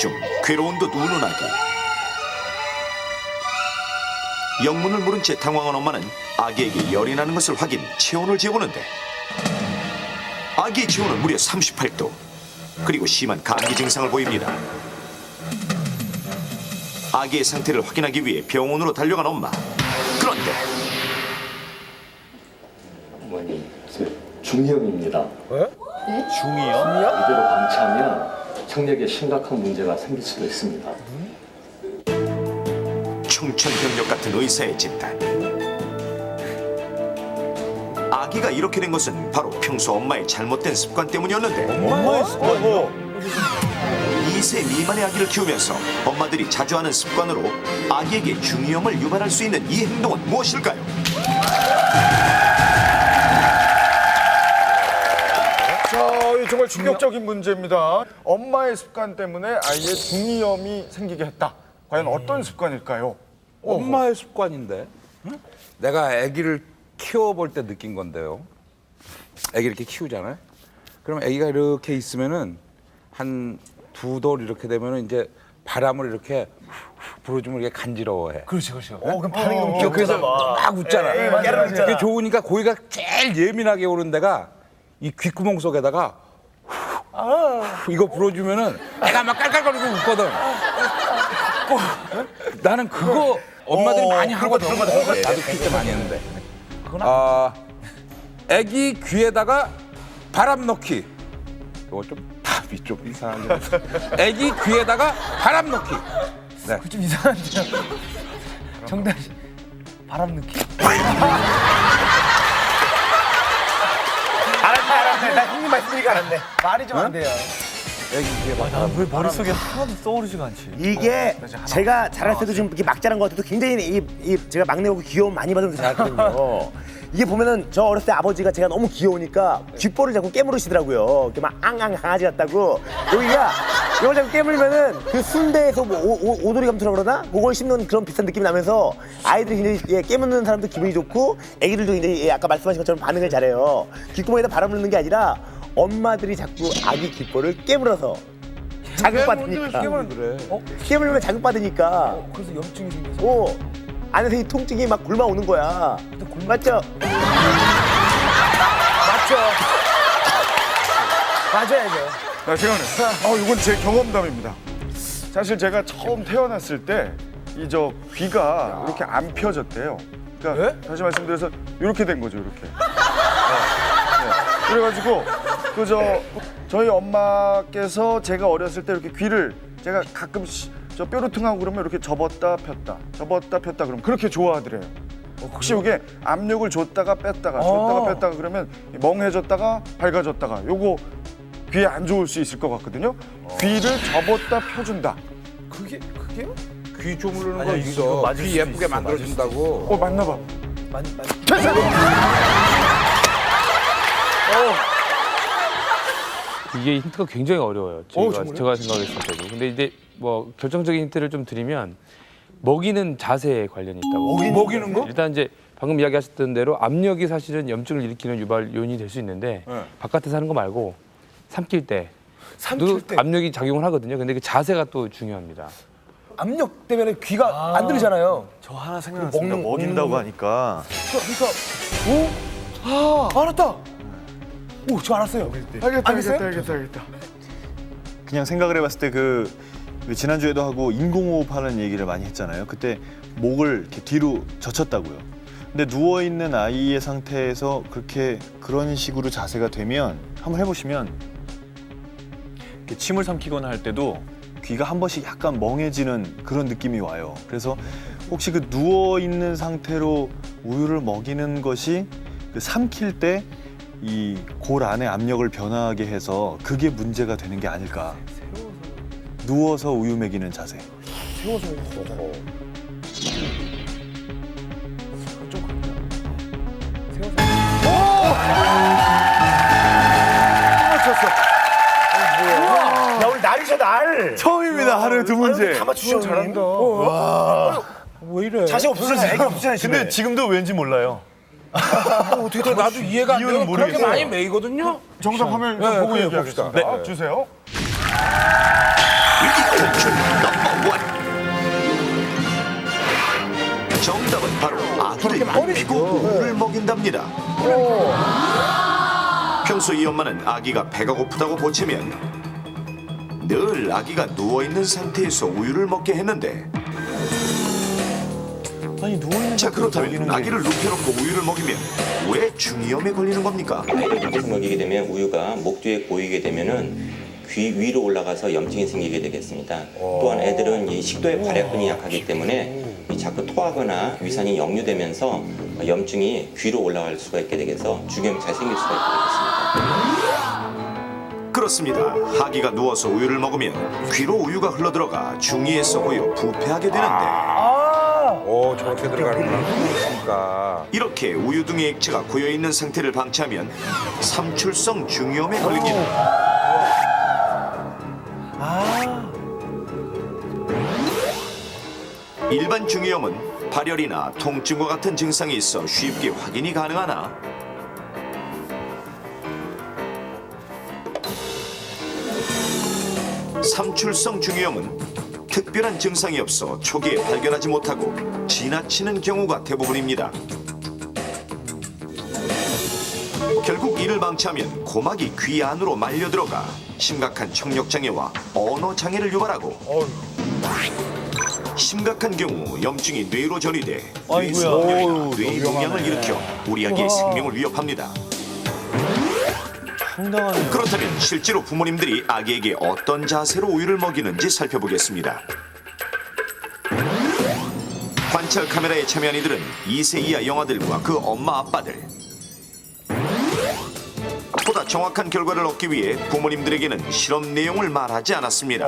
중 괴로운 듯 우는 아기. 영문을 모른 채 당황한 엄마는 아기에게 열이 나는 것을 확인, 체온을 재보는데 아기의 체온은 무려 38도. 그리고 심한 감기 증상을 보입니다. 아기의 상태를 확인하기 위해 병원으로 달려간 엄마. 그런데 어머니, 저 중이염입니다. 중이요? 이대로 방치하면 청력에 심각한 문제가 생길 수도 있습니다. 청천벽력 같은 의사의 진단. 아기가 이렇게 된 것은 바로 평소 엄마의 잘못된 습관 때문이었는데 엄마의 습관이요? 2세 미만의 아기를 키우면서 엄마들이 자주 하는 습관으로 아기에게 중이염을 유발할 수 있는 이 행동은 무엇일까요? 충격적인 문제입니다. 엄마의 습관 때문에 아이의 중이염이 생기게 했다. 과연 어떤 습관일까요? 엄마의 습관인데 내가 아기를 키워볼 때 느낀 건데요. 아기 이렇게 키우잖아요. 그럼 아기가 이렇게 있으면은 한 두 돌 이렇게 되면은 이제 바람을 이렇게 불어주면 이게 간지러워해. 그렇지, 그렇지. 어, 그럼 반응이 너무 어, 그래서 막 웃잖아. 예, 맞아, 맞아. 그게 좋으니까 고기가 제일 예민하게 오는 데가 이 귓구멍 속에다가 후, 이거 불어주면은 애가 막 깔깔거리고 웃거든. 나는 그거 엄마들이 많이 하거든. 나도 그때 많이 했는데. 아, 애기 귀에다가 바람 넣기. 이거 좀 답이 좀 이상한데. 애기 귀에다가 바람 넣기. 네. 좀 이상한데요. 정답 씨. 바람 느낌? 알았네, 알았네. 나 형님 말씀드리니까 알았네. 말이 좀 안 돼요. 애기 귀에 막 바람. 왜 머릿속에 하나도 떠오르지가 않지? 이게 제가 자랄 때도 좀 이렇게 막 자란 것 같아도 굉장히 이, 이 제가 막내고 귀여움 많이 받으면서 자랐거든요. 이게 보면은 저 어렸을 때 아버지가 제가 너무 귀여우니까 귓볼을 자꾸 깨물으시더라고요. 이렇게 막 앙앙 강아지 같다고. 여기가 이걸 자꾸 깨물면은 그 순대에서 뭐 오, 오, 오돌이 감투라 그러나? 그걸 씹는 그런 비슷한 느낌이 나면서 아이들이 굉장히 예, 깨무는 사람도 기분이 좋고 애기들도 굉장히 예, 아까 말씀하신 것처럼 반응을 잘해요. 귓구멍에다 바람을 넣는 게 아니라 엄마들이 자꾸 아기 귓볼을 깨물어서 자극받으니까. 깨물면 자극받으니까. 그래서 염증이 생겨서. 오 안에서 이 통증이 막 굶어 오는 거야. 맞죠? 맞죠? 맞아야죠. 나 시간에. 어, 이건 제 경험담입니다. 사실 제가 처음 태어났을 때 이 저 귀가 이렇게 안 펴졌대요. 그러니까 다시 말씀드려서 이렇게 된 거죠, 이렇게. 네. 네. 그래가지고 그저 저희 엄마께서 제가 어렸을 때 이렇게 귀를 제가 가끔 시- 저 뾰루퉁하고 그러면 이렇게 접었다 폈다, 접었다 폈다 그러면 그렇게 좋아하더래요. 혹시 이게 압력을 줬다가 뺐다가 줬다가 뺐다가 그러면 멍해졌다가 밝아졌다가 요거 귀에 안 좋을 수 있을 것 같거든요. 귀를 접었다 펴준다. 그게, 그게요? 귀 조무르는 거 아니야, 이거 있어. 맞을 귀 수도 예쁘게 있어, 만들어준다고. 어 맞나 봐. 많이, 많이. 이게 힌트가 굉장히 어려워요. 제가, 제가 생각했을 때도. 근데 이제 뭐 결정적인 힌트를 좀 드리면 먹이는 자세에 관련이 있다고. 먹이는 거? 일단 이제 방금 이야기하셨던 대로 압력이 사실은 염증을 일으키는 유발 요인이 될 수 있는데 네. 바깥에서 하는 거 말고 삼킬 때. 도 삼킬 때 압력이 작용을 하거든요. 근데 그 자세가 또 중요합니다. 압력 때문에 귀가 안 들리잖아요. 저 하나 생각났습니다. 먹는- 먹인다고 먹는 하니까 그러니까, 오? 아, 알았다. 오, 저 알았어요. 알겠다, 알겠어요? 알겠다, 알겠다, 알겠다. 그냥 생각을 해봤을 때그 지난주에도 하고 인공호흡 하는 얘기를 많이 했잖아요. 그때 목을 이렇게 뒤로 젖혔다고요. 근데 누워 있는 아이의 상태에서 그렇게 그런 식으로 자세가 되면 한번 해보시면 이렇게 침을 삼키거나 할 때도 귀가 한 번씩 약간 멍해지는 그런 느낌이 와요. 그래서 혹시 그 누워 있는 상태로 우유를 먹이는 것이 그 삼킬 때 이 골 안의 압력을 변화하게 해서 그게 문제가 되는 게 아닐까. 누워서 우유 먹이는 자세. 야 우리 날이죠 날. 처음입니다. 하루에 두 문제. 다 맞추셔 잘한다. 왜 이래? 자신 없으시네. 애기 없으시네. 근데 지금도 왠지 몰라요. 어 떻게 나도 이해가 안 이유는 돼요. 그렇게 모르겠어요. 많이 매이거든요. 정답 화면 네, 보고 그래, 얘기하겠습니다. 봅시다. 네. 주세요. 위기 탈출 넘버 원. 정답은 바로 아기를 눕히고 우유를 먹인답니다. 평소 이 엄마는 아기가 배가 고프다고 보채면 늘 아기가 누워 있는 상태에서 우유를 먹게 했는데 아니 누워있는 자 그렇다면 아기를 눕혀놓고 우유를 먹이면 왜 중이염에 걸리는 겁니까? 아이를 계속 먹이게 되면 우유가 목 뒤에 고이게 되면은 귀 위로 올라가서 염증이 생기게 되겠습니다. 또한 애들은 이 식도의 발약근이 약하기 때문에 이 자꾸 토하거나 위산이 역류되면서 염증이 귀로 올라갈 수가 있게 되겠어 중염이 잘 생길 수가 있게 되겠습니다. 그렇습니다. 아기가 누워서 우유를 먹으면 귀로 우유가 흘러들어가 중이에서 고여 부패하게 되는데 오 저렇게 들어가는구나. 그러니까. 이렇게 우유 등의 액체가 고여 있는 상태를 방치하면 삼출성 중이염에 걸립니다. 일반 중이염은 발열이나 통증과 같은 증상이 있어 쉽게 확인이 가능하나 삼출성 중이염은 특별한 증상이 없어 초기에 발견하지 못하고 지나치는 경우가 대부분입니다. 결국 이를 방치하면 고막이 귀 안으로 말려 들어가 심각한 청력 장애와 언어 장애를 유발하고 심각한 경우 염증이 뇌로 전이돼 뇌수압열이나 뇌 용양을 일으켜 우리 아기의 생명을 위협합니다. 황당하네요. 그렇다면 실제로 부모님들이 아기에게 어떤 자세로 우유를 먹이는지 살펴보겠습니다. 관찰 카메라에 참여한 이들은 2세 이하 영아들과 그 엄마 아빠들 보다 정확한 결과를 얻기 위해 부모님들에게는 실험 내용을 말하지 않았습니다.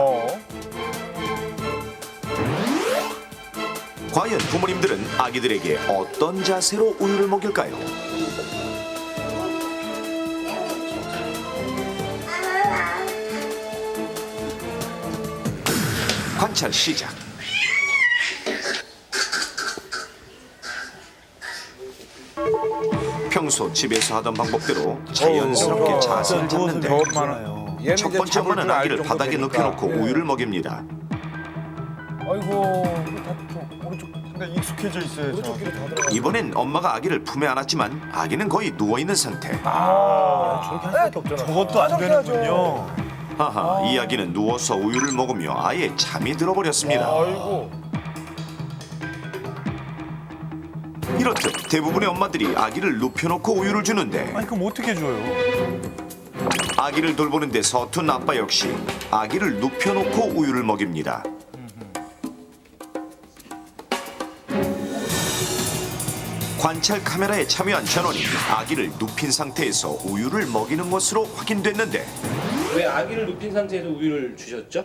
과연 부모님들은 아기들에게 어떤 자세로 우유를 먹일까요? 관찰 시작. 평소 집에서 하던 방법대로 자연스럽게 자세를 잡는데 첫 번째 줄알 아기를 바닥에. 눕혀놓고 우유를 먹입니다. 아이고 이거 다 저- 오른쪽 근데 익숙해져 있어요. 오른쪽 귀로 다 들어가. 이번엔 엄마가 아기를 품에 안았지만 아기는 거의 누워 있는 상태. 저것도 안 되는군요. 하하, 이 아기는 누워서 우유를 먹으며 아예 잠이 들어버렸습니다. 아이고. 이렇듯 대부분의 엄마들이 아기를 눕혀놓고 우유를 주는데 아니 그럼 어떻게 줘요? 아기를 돌보는데 서툰 아빠 역시 아기를 눕혀놓고 우유를 먹입니다. 관찰 카메라에 참여한 전원이 아기를 눕힌 상태에서 우유를 먹이는 것으로 확인됐는데 왜 아기를 눕힌 상태에서 우유를 주셨죠?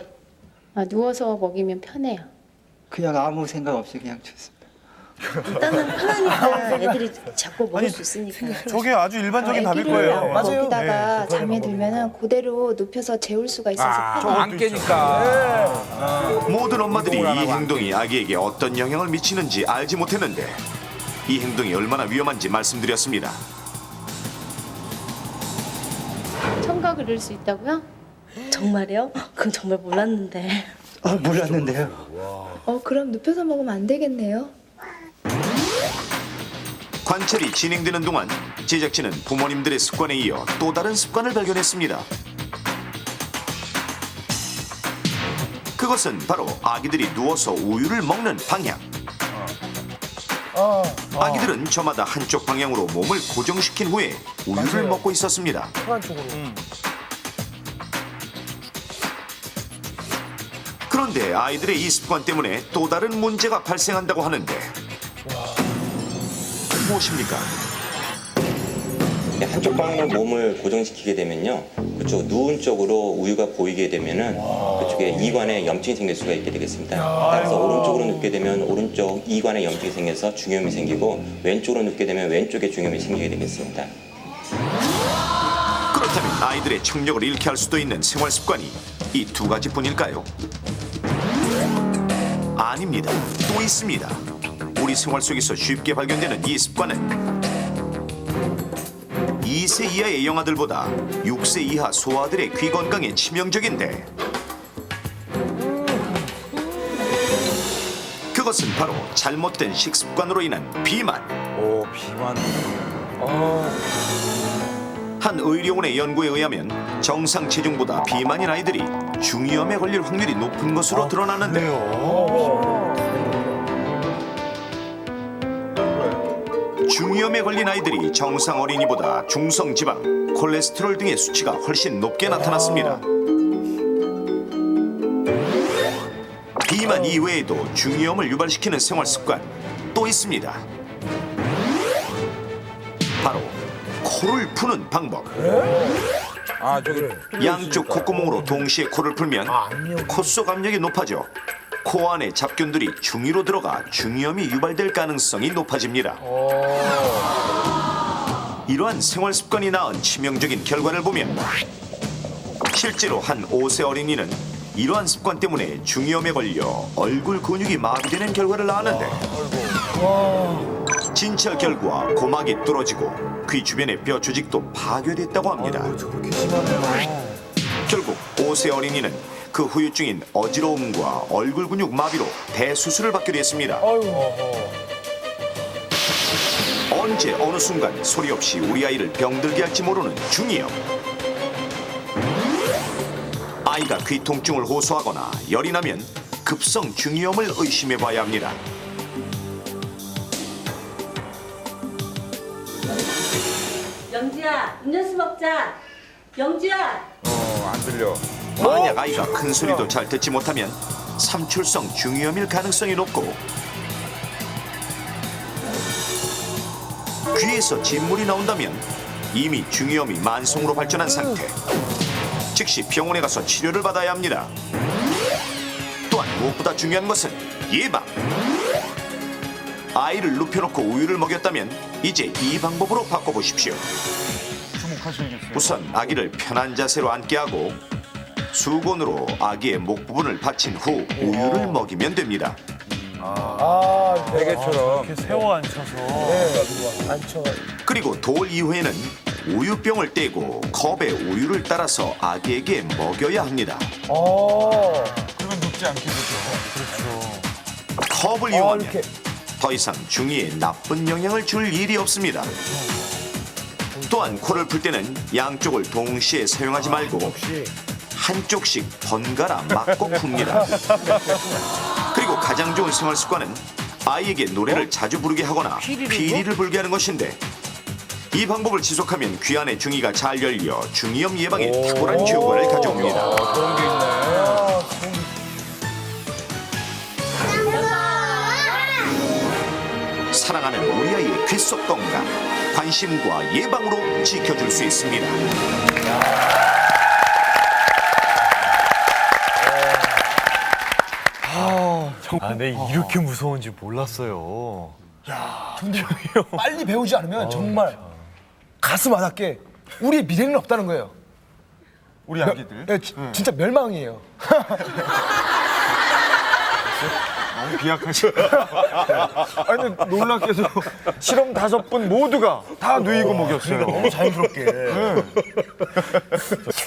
아, 누워서 먹이면 편해요. 그냥 아무 생각 없이 그냥 줬습니다. 일단은 편하니까 애들이 자꾸 먹을 수 있으니까. 저게 아주 일반적인 답일 애기를 거예요. 거기다가 잠에 들면은 그대로 눕혀서 재울 수가 있어서 아, 편해요. 안 깨니까. 모든 엄마들이 이 행동이 아기에게 어떤 영향을 미치는지 알지 못했는데 이 행동이 얼마나 위험한지 말씀드렸습니다. 청각을 잃을 수 있다고요? 정말이요? 그건 정말 몰랐는데. 아, 몰랐는데요. 어, 그럼 눕혀서 먹으면 안 되겠네요. 관찰이 진행되는 동안 제작진은 부모님들의 습관에 이어 또 다른 습관을 발견했습니다. 그것은 바로 아기들이 누워서 우유를 먹는 방향. 아기들은 저마다 한쪽 방향으로 몸을 고정시킨 후에 우유를 먹고 있었습니다. 그런데 아이들의 이 습관 때문에 또 다른 문제가 발생한다고 하는데 무엇입니까? 근데 한쪽 방향으로 몸을 고정시키게 되면요. 그쪽 누운 쪽으로 우유가 보이게 되면은 그쪽에 이관에 염증이 생길 수가 있게 되겠습니다. 따라서 오른쪽으로 눕게 되면 오른쪽 이관에 염증이 생겨서 중염이 생기고 왼쪽으로 눕게 되면 왼쪽에 중염이 생기게 되겠습니다. 그렇다면 아이들의 청력을 잃게 할 수도 있는 생활 습관이 이 두 가지뿐일까요? 아닙니다. 또 있습니다. 우리 생활 속에서 쉽게 발견되는 이 습관은 2세 이하의 영아들보다 6세 이하 소아들의 귀 건강에 치명적인데 그것은 바로 잘못된 식습관으로 인한 비만. 오 비만. 어. 한 의료원의 연구에 의하면 정상 체중보다 비만인 아이들이 중이염에 걸릴 확률이 높은 것으로 아, 드러나는데 그래요. 중이염에 걸린 아이들이 정상 어린이보다 중성 지방, 콜레스테롤 등의 수치가 훨씬 높게 나타났습니다. 비만 이외에도 중이염을 유발시키는 생활 습관 또 있습니다. 바로 코를 푸는 방법. 아 저기 양쪽 콧구멍으로 동시에 코를 풀면 콧속 압력이 높아져 코 안에 잡균들이 중위로 들어가 중이염이 유발될 가능성이 높아집니다. 이러한 생활 습관이 낳은 치명적인 결과를 보면 실제로 한 5세 어린이는 이러한 습관 때문에 중이염에 걸려 얼굴 근육이 마비되는 결과를 낳았는데 진찰 결과 고막이 뚫어지고 귀 주변의 뼈 조직도 파괴됐다고 합니다. 결국 5세 어린이는 그 후유증인 어지러움과 얼굴 근육 마비로 대수술을 받기로 했습니다. 언제 어느 순간 소리 없이 우리 아이를 병들게 할지 모르는 중이염. 아이가 귀통증을 호소하거나 열이 나면 급성 중이염을 의심해 봐야 합니다. 영지야, 음료수 먹자. 영지야. 어 안 들려. 만약 아이가 큰 소리도 잘 듣지 못하면 삼출성 중이염일 가능성이 높고 귀에서 진물이 나온다면 이미 중이염이 만성으로 발전한 상태. 즉시 병원에 가서 치료를 받아야 합니다. 또한 무엇보다 중요한 것은 예방. 아이를 눕혀놓고 우유를 먹였다면 이제 이 방법으로 바꿔보십시오. 우선 아기를 편한 자세로 앉게 하고 수건으로 아기의 목 부분을 받친 후 우유를 먹이면 됩니다. 베개처럼. 세워 앉혀서. 그리고 돌 이후에는 우유병을 떼고 컵에 우유를 따라서 아기에게 먹여야 합니다. 그러면 눕지 않게 되죠. 컵을 이용하면 더 이상 중이에 나쁜 영향을 줄 일이 없습니다. 또한 코를 풀 때는 양쪽을 동시에 사용하지 말고 한쪽씩 번갈아 막고 풉니다. 그리고 가장 좋은 생활 습관은 아이에게 노래를 자주 부르게 하거나 피리를 불게 하는 것인데 이 방법을 지속하면 귀 안의 중이가 잘 열려 중이염 예방에 탁월한 효과를 가져옵니다. 사랑하는 우리 아이의 귓속 건강, 관심과 예방으로 지켜줄 수 있습니다. 아, 근데 이렇게 무서운지 몰랐어요. 근데 빨리 배우지 않으면 정말 가슴 아닿게 우리의 미래는 없다는 거예요. 우리 아기들 예, 지- 진짜 멸망이에요. 너무 비약하시. 아니 근데 놀랍게도 실험 다섯 분 모두가 다 누이고 먹였어요. 너무 자연스럽게.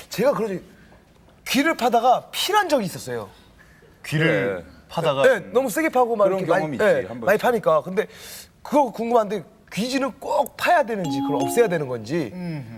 제가 그러지 귀를 파다가 피난 적이 있었어요. 귀를 파다가 네, 너무 세게 파고 막 그런 이렇게 경험이 많이, 있지, 네, 한 번씩. 많이 파니까. 근데 그거 궁금한데 귀지는 꼭 파야 되는지 그걸 없애야 되는 건지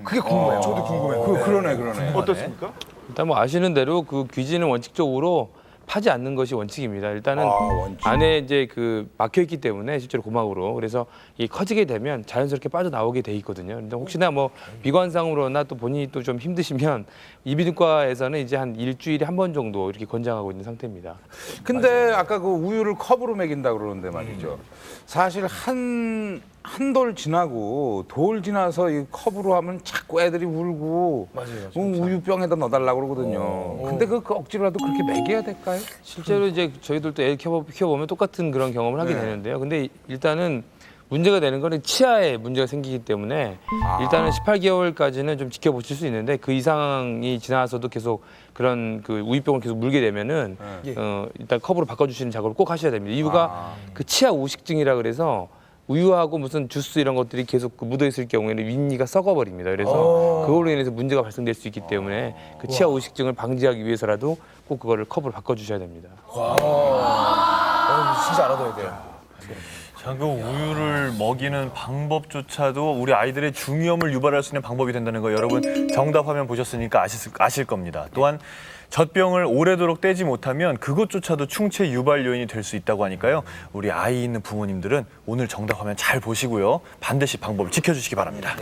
그게 궁금해요. 저도 궁금해요. 그, 그러네 그러네. 어떻습니까? 일단 뭐 아시는 대로 그 귀지는 원칙적으로 파지 않는 것이 원칙입니다. 일단은 아, 원칙. 안에 이제 그 막혀 있기 때문에 실제로 고막으로 그래서 이 커지게 되면 자연스럽게 빠져 나오게 돼 있거든요. 근데 혹시나 뭐 비관상으로나 또 본인이 또 좀 힘드시면 이비인후과에서는 이제 한 일주일에 한 번 정도 이렇게 권장하고 있는 상태입니다. 근데 아까 그 우유를 컵으로 먹인다 그러는데 말이죠. 사실 한 한 돌 지나고 돌 지나서 이 컵으로 하면 자꾸 애들이 울고 맞아요. 어, 우유병에다 넣어달라고 그러거든요. 근데 그, 그 억지로라도 그렇게 먹여야 될까요? 실제로 이제 저희들도 애 키워, 키워보면 똑같은 그런 경험을 하게 되는데요. 근데 일단은 문제가 되는 거는 치아에 문제가 생기기 때문에 일단은 18개월까지는 좀 지켜보실 수 있는데 그 이상이 지나서도 계속 그런 그 우유병을 계속 물게 되면은 어, 일단 컵으로 바꿔주시는 작업을 꼭 하셔야 됩니다. 이유가 그 치아 오식증이라 그래서 우유하고 무슨 주스 이런 것들이 계속 그 묻어 있을 경우에는 윗니가 썩어버립니다. 그래서 그걸로 인해서 문제가 발생될 수 있기 때문에 그 치아 오식증을 방지하기 위해서라도 꼭 그거를 컵으로 바꿔주셔야 됩니다. 진짜 알아둬야 돼요. 자, 그 우유를 먹이는 방법조차도 우리 아이들의 중이염을 유발할 수 있는 방법이 된다는 거 여러분 정답 화면 보셨으니까 아실, 아실 겁니다. 또한 젖병을 오래도록 떼지 못하면 그것조차도 충체 유발 요인이 될 수 있다고 하니까요. 우리 아이 있는 부모님들은 오늘 정답 화면 잘 보시고요. 반드시 방법을 지켜주시기 바랍니다.